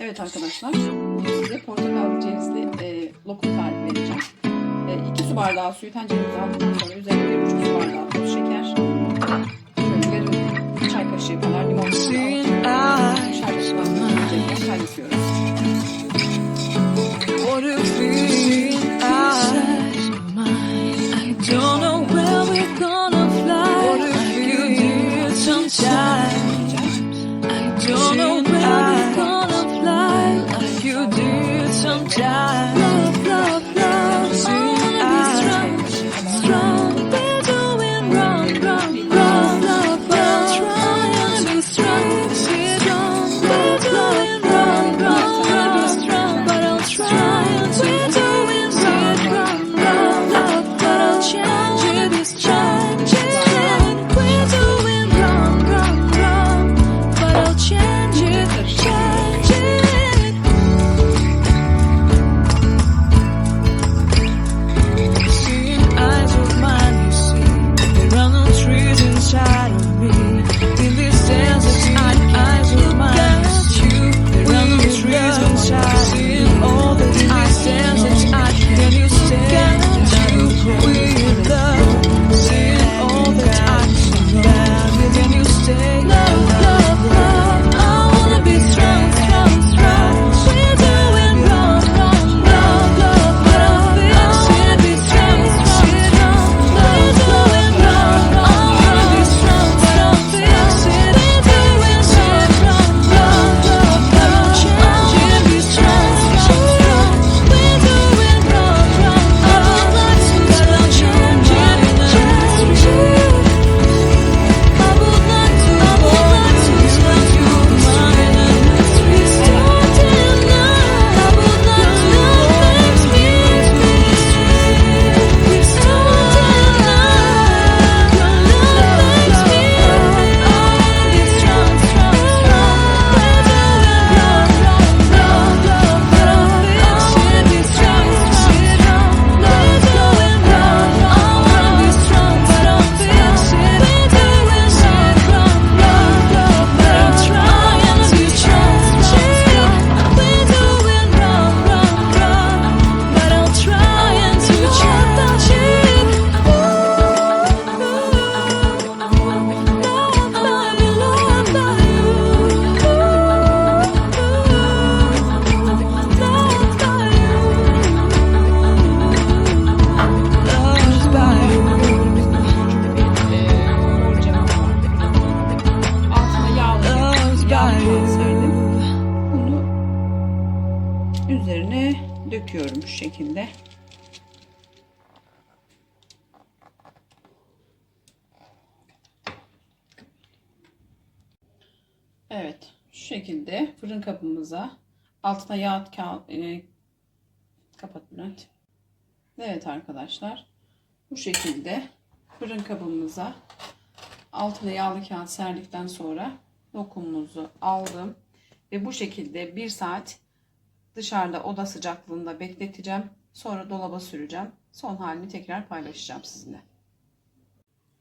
Evet arkadaşlar, size portakal cevizli e, lokum tarifi vereceğim. E, 2 su bardağı suyu tenceremize aldıktan sonra üzerine 1,5 su bardağı toz şeker, öpüyorum şu şekilde. Evet şu şekilde fırın kabımıza altına yağ kağıt e, kapat Bülent. Evet arkadaşlar bu şekilde fırın kabımıza altına yağlı kağıt serdikten sonra lokumumuzu aldım ve bu şekilde bir saat Dışarıda oda sıcaklığında bekleteceğim. Sonra dolaba süreceğim. Son halini tekrar paylaşacağım sizinle.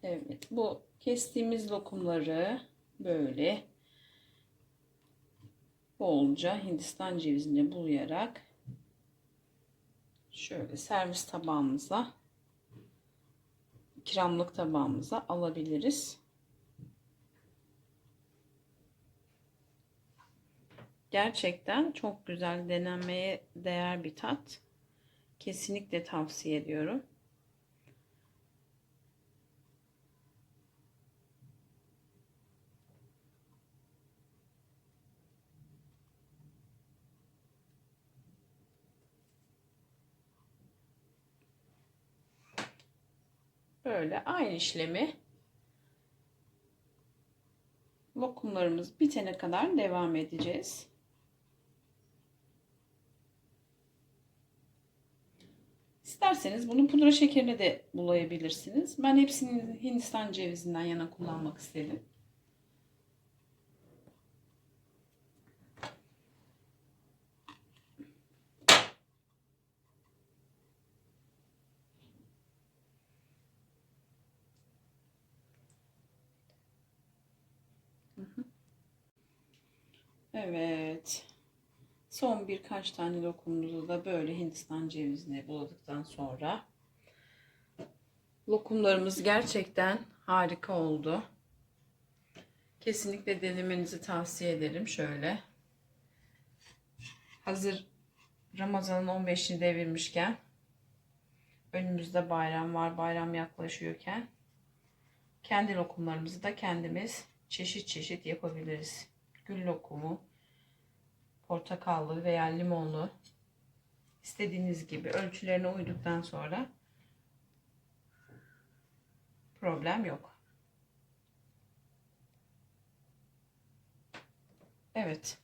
Evet bu kestiğimiz lokumları böyle bolca hindistan cevizini bulayarak şöyle servis tabağımıza kiramlık tabağımıza alabiliriz. Gerçekten çok güzel denenmeye değer bir tat. Kesinlikle tavsiye ediyorum. Böyle aynı işlemi lokumlarımız bitene kadar devam edeceğiz. İsterseniz bunu pudra şekerine de bulayabilirsiniz. Ben hepsini Hindistan cevizinden yana kullanmak istedim. Evet. Son birkaç tane lokumumuzu da böyle Hindistan cevizine buladıktan sonra lokumlarımız gerçekten harika oldu. Kesinlikle denemenizi tavsiye ederim. Şöyle. Hazır Ramazan'ın 15'ini devirmişken önümüzde bayram var. Bayram yaklaşıyorken kendi lokumlarımızı da kendimiz çeşit çeşit yapabiliriz. Gül lokumu, portakallı veya limonlu istediğiniz gibi ölçülerine uyduktan sonra problem yok. Evet.